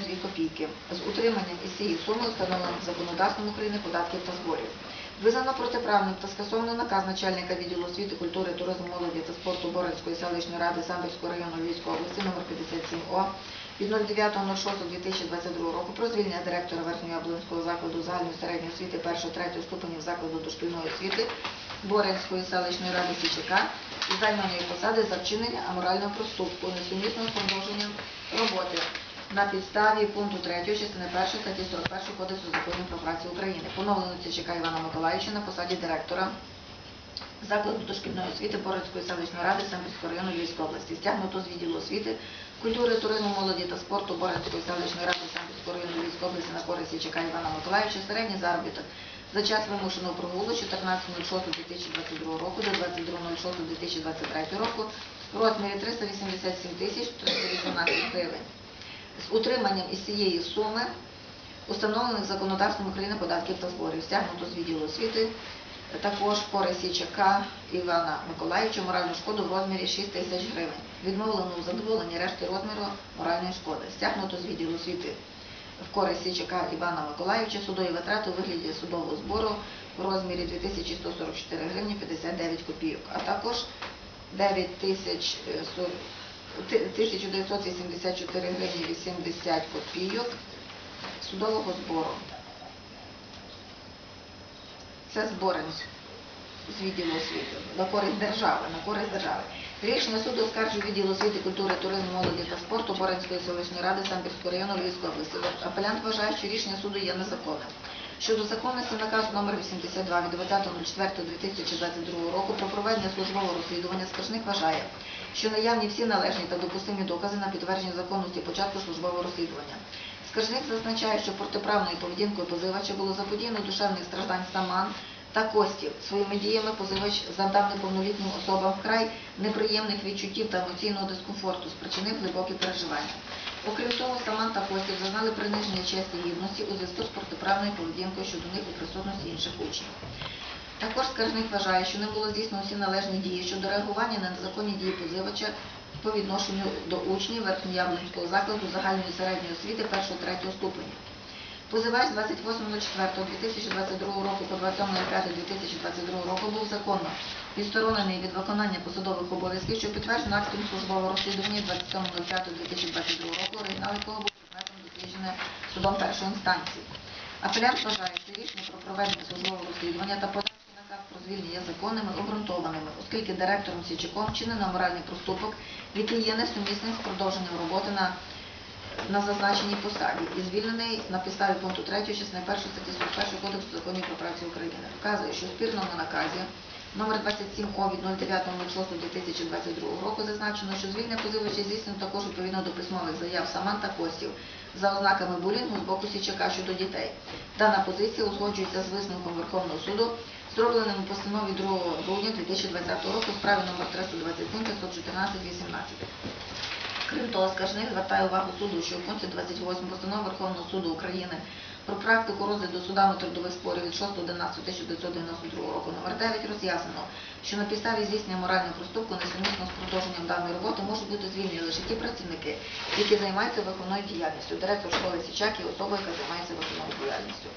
2 копійки з утриманням із цієї суми, встановлених законодавством України податків та зборів. Визнано протиправним та скасовано наказ начальника відділу освіти, культури, туризму, молоді та спорту Боринської селищної ради Самбірського району Львівської області номер 57О від 09.06.2022 року про звільнення директора Верхньояблонського закладу загальної середньої освіти 1-3 ступенів закладу дошкільної освіти Боринської селищної ради Січика із займаної посади за вчинення аморального проступку, несумісно з продовженням роботи на підставі пункту 3 частини 1 статті 41 Кодексу законів про працю України. Поновлено Січика Івана Миколаївича на посаді директора закладу дошкільної освіти Боринської селищної ради Самбірського району Львівської області. Стягнуто з відділу освіти, культури, туризму, молоді та спорту Боринської селищної ради Самбірського району Львівської області на користь Січика Івана Миколаївича середній заробіток за час вимушеного прогулу з 14.06.2022 року до 22.06.2023 року в розмірі 387 тисяч 318 гривень з утриманням із цієї суми установлених законодавством України податків та зборів, стягнуто з відділу освіти, також по Російчака Івана Миколаївича моральну шкоду в розмірі 6 тисяч гривень. Відмовлено у задоволенні решти розміру моральної шкоди. Стягнуто з відділу освіти в користь Січака Івана Миколаївича судові витрати у вигляді судового збору в розмірі 2144 гривні 59 копійок, а також 9 тисяч е, 1984 гривні 80 копійок судового збору. Це зборень з відділу освіти на користь держави, на користь держави. Рішення суду оскаржує відділ освіти, культури, туризму, молоді та спорту Боринської селищної ради Самбірського району Львівської області. Апелянт вважає, що рішення суду є незаконним. Щодо законності наказу номер 82 від 20.04.2022 року про проведення службового розслідування скаржник вважає, що наявні всі належні та допустимі докази на підтвердження законності початку службового розслідування. Скаржник зазначає, що протиправною поведінкою позивача було заподіяно душевних страждань саман та коштів. Своїми діями позивач завдав неповнолітнім особам вкрай неприємних відчуттів та емоційного дискомфорту, спричинив глибокі переживання. Окрім того, Саман та Костів зазнали приниження честі гідності у зв'язку з протиправною поведінкою щодо них у присутності інших учнів. Також скаржник вважає, що не було здійснено всі належні дії щодо реагування на незаконні дії позивача по відношенню до учнів Верхньояблонського закладу загальної середньої освіти 1-3 ступеню. Позивач з 28.04.2022 року по 27.05.2022 року був законно відсторонений від виконання посадових обов'язків, що підтверджено актом службового розслідування 27.05.2022 року, оригінал якого був предметом дослідження судом першої інстанції. Апелянт вважає, що рішення про проведення службового розслідування та наказ про звільнення є законними обґрунтованими, оскільки директором Січаком вчинено моральний проступок, який є несумісним з продовженням роботи на на зазначеній посаді і звільнений на підставі пункту 3 частини 1 статті 41 Кодексу законів про працю України. Вказує, що в спірному наказі номер 27 О від 09.06.2022 року зазначено, що звільнення позивача здійснено також відповідно до письмових заяв Саман та Костів за ознаками булінгу з боку Січака щодо дітей. Дана позиція узгоджується з висновком Верховного суду, зробленим у постанові 2 грудня 2020 року в справі номер 327 514 18. Крім того, скаржник звертає увагу суду, що у пункті 28 постанови Верховного суду України про практику розгляду судами трудових спорів від 6.11.1992 року номер 9 роз'яснено, що на підставі здійснення морального проступку несумісно з продовженням даної роботи можуть бути звільнені лише ті працівники, які займаються виховною діяльністю, директор школи Січак і особа, яка займається виховною діяльністю.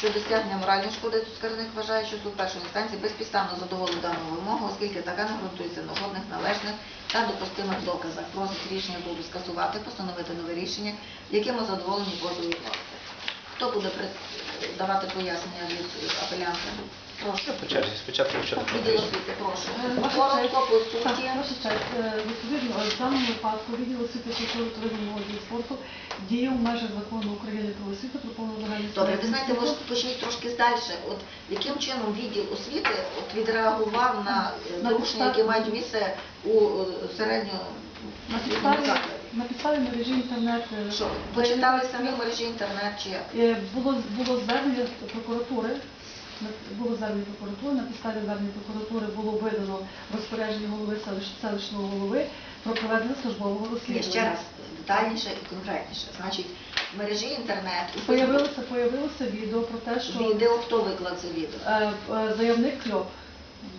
Щодо стягнення моральної шкоди, то скаржник вважає, що суд першої інстанції безпідставно задоволив дану вимогу, оскільки така не ґрунтується на жодних належних та допустимих доказах. Просить рішення суду скасувати, постановити нове рішення, яким у задоволенні позову відмовити. Хто буде давати пояснення від апелянта? Прошу. По черзі, спочатку. Відділ освіти, прошу. Коротко по суті. ваша честь, е, відповідно, в даному випадку відділ освіти культури, туризму, молоді і спорту діє в межах закону України про освіту про повну загальну Добре, ви знаєте, може почніть трошки далі. От яким чином відділ освіти от відреагував на е, На порушення, які мають місце у е, середньому на підставі, закладі? на підставі мережі інтернет е, Що, почитали самі в мережі інтернет чи як? е, було, було звернення прокуратури, на- було звернення прокуратури, на підставі звернення прокуратури було видано розпорядження голови селищ- селищного голови про проведення службового Ні, розслідування. ще раз детальніше і конкретніше. Значить, в мережі інтернет у Появилося, появилося відео про те, що відео, хто виклав це відео? е, е, заявник Кльоп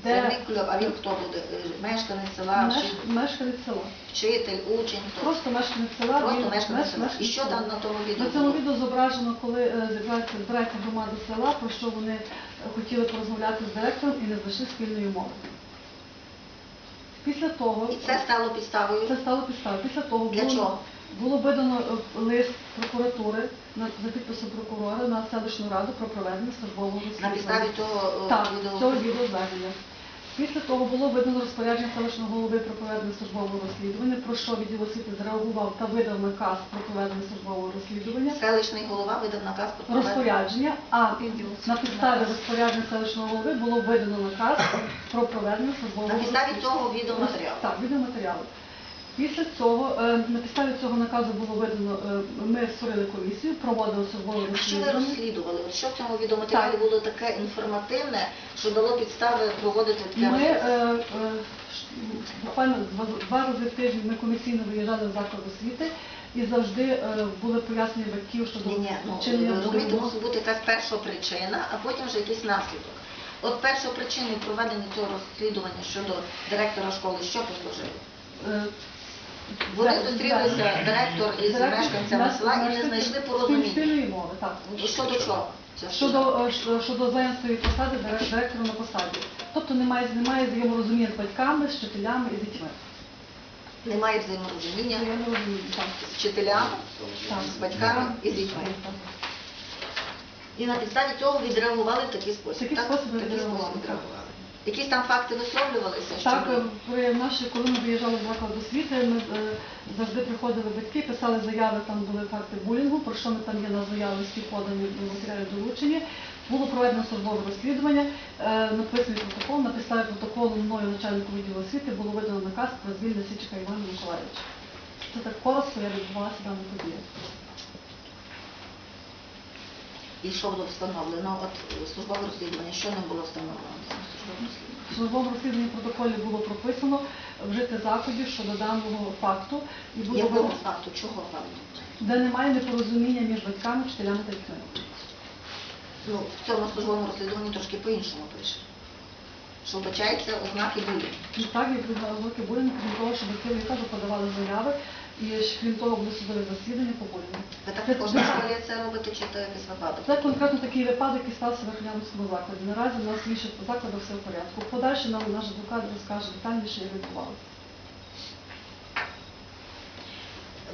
де Кульов, а він хто буде? Е, Мешканець села, меш- вчи- мешканець села. вчитель, учень, хто? Просто мешканець села. Просто він- мешканець меш- села. І що там на тому відео На цьому було? відео зображено, коли е, зібрається збирається громада села, про що вони хотіли порозмовляти з директором і не знайшли спільної мови. Після того І це стало підставою. це стало підставою. Після того Для було, чого? Було видано е, лист прокуратури на за підписом прокурора на селищну раду про проведення службового На підставі того е, Так, відео. цього відеозвернення. Після того було видано розпорядження селищного голови про проведення службового розслідування, про що відділ освіти зреагував та видав наказ про проведення службового розслідування. Селищний голова видав наказ про проведення. Розпорядження, а на підставі розпорядження селищного голови було видано наказ про проведення службового На підставі розслідування. цього відеоматеріалу. Так, відеоматеріали. Після цього, е, на підставі цього наказу було видано, е, ми створили комісію, проводили службове А що ви розслідування. розслідували? От що в цьому відеоматеріалі Так. було таке інформативне, що дало підстави проводити таке Ми е, розслідування? е, ш- буквально два, два рази в тиждень ми комісійно виїжджали в заклад освіти і завжди е, були пояснення батьків щодо Ні, ні, ну, вчинення ви розумієте, мусить бути якась перша причина, а потім вже якийсь наслідок. От перша причина проведення цього розслідування щодо директора школи, що послужило? Е, Вони зустрілися, директор із мешканцями меш- села, і не знайшли порозуміння. Спільної мови, так. Щодо чого? Щодо, е, щодо зайнятої посади дирек- директора на посаді. Тобто немає, немає взаєморозуміння з батьками, з вчителями і дітьми. Немає взаєморозуміння Взаєморозуміння, так. з вчителями, Так. з батьками і з дітьми. І на підставі цього відреагували в такий спосіб. Такий так? спосіб Такий відреагували, спосіб відреагували. Якісь там факти висловлювалися? Так, е, при наші, коли ми виїжджали в заклад освіти, ми е, завжди приходили батьки, писали заяви, там були факти булінгу, про що ми там є на заяві, всі подані до матеріалів долучені. Було проведено службове розслідування, е, написаний протокол. На підставі протоколу мною начальнику відділу освіти було видано наказ про звільнення Січка Івана Миколаївича. Це так коротко, як відбувалася дана подія. І що було встановлено? От е, службове розслідування, що не було встановлено? В службовому розслідуванні? Протоколі було прописано вжити заходів щодо даного факту і було Якого видано- факту? Чого факту? де немає непорозуміння між батьками, вчителями та дітьми. Ну, в цьому службовому розслідуванні трошки по-іншому пише. Що вбачаються ознаки булінгу. І так, як роки булінгу, крім того, що батьки я кажу, подавали заяви, і ж, крім того, були судові засідання по. Ви так в кожній це робите, чи це якийсь випадок? Це конкретно такий випадок, який стався в Верхнянському закладі. Наразі у нас в інших закладах все в порядку. Подальше нам наш адвокат розкаже детальніше, як відбувалося.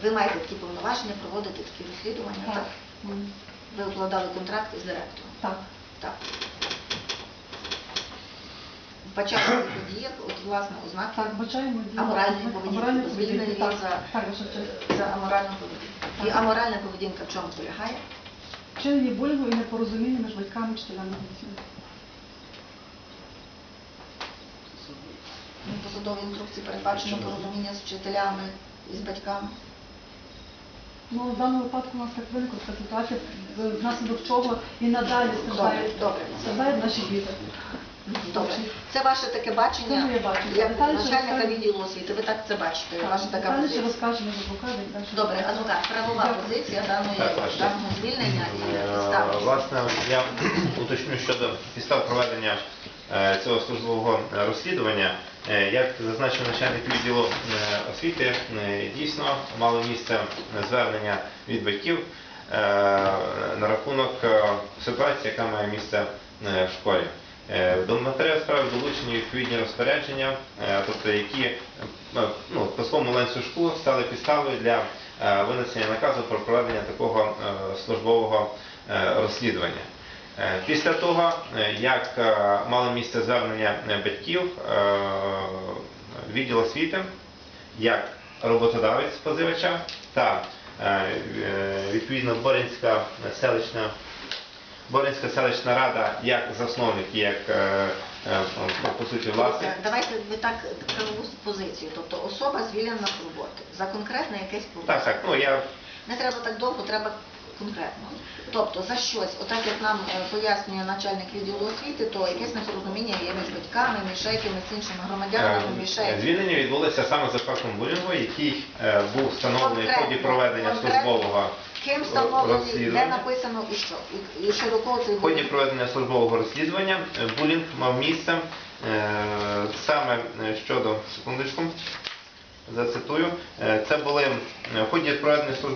Ви маєте такі повноваження проводити такі розслідування, так? М, Ви укладали контракт із директором. Так. Так. Вбачаєте в подіях, от власне ознаки Так, бачаємо аморальної поведінки. Звільнений так. за, Так, за аморальну поведінку. І аморальна поведінка в чому полягає? Вчинення булінгу і непорозуміння між батьками, вчителями дітьми. Ну, по судовій інструкції передбачено порозуміння з вчителями і з батьками. Ну, в даному випадку у нас так виникла така ситуація, внаслідок чого і надалі страждають, страждають наші діти. Добре. Це ваше таке бачення, Це моє бачення. як Детальніше начальника розкажу. відділу освіти. Ви так це бачите, ваша така Далі позиція. розкажемо з адвокатом. далі. Добре, адвокат, правова Дякую. позиція даної, Так, ваше. даного звільнення і Е, підстави. Власне, я уточню щодо підстав проведення е, цього службового е, розслідування. Е, Як зазначив начальник відділу е, освіти, е, дійсно мало місце звернення від батьків е, на рахунок е, ситуації, яка має місце е, в школі. Е, До матеріалу справи долучені відповідні розпорядження, е, тобто які е, ну, по своєму ланцюжку стали підставою для винесення наказу про проведення такого службового розслідування. Після того, як мало місце звернення батьків, відділ освіти, як роботодавець позивача та відповідно Боринська селищна Боринська селищна рада як засновник, як по суті власник. Давайте ви так правову позицію. Тобто особа звільнена з роботи за конкретне якесь порушення. Так, так, ну я Не треба так довго, треба конкретно. Тобто за щось, отак як нам е, пояснює начальник відділу освіти, то якесь непорозуміння є між батьками, між якимись іншими громадянами, між ще Е, Звільнення відбулося саме за фактом булінгу, який е, був встановлений в ході Конкретно, проведення конкретно. службового Ким встановлений, де Розслідування. написано і що? І, і кого цей В ході проведення службового розслідування е, булінг мав місце е, саме е, щодо секундочку. Зацитую, Е, це були е, в ході проведення службового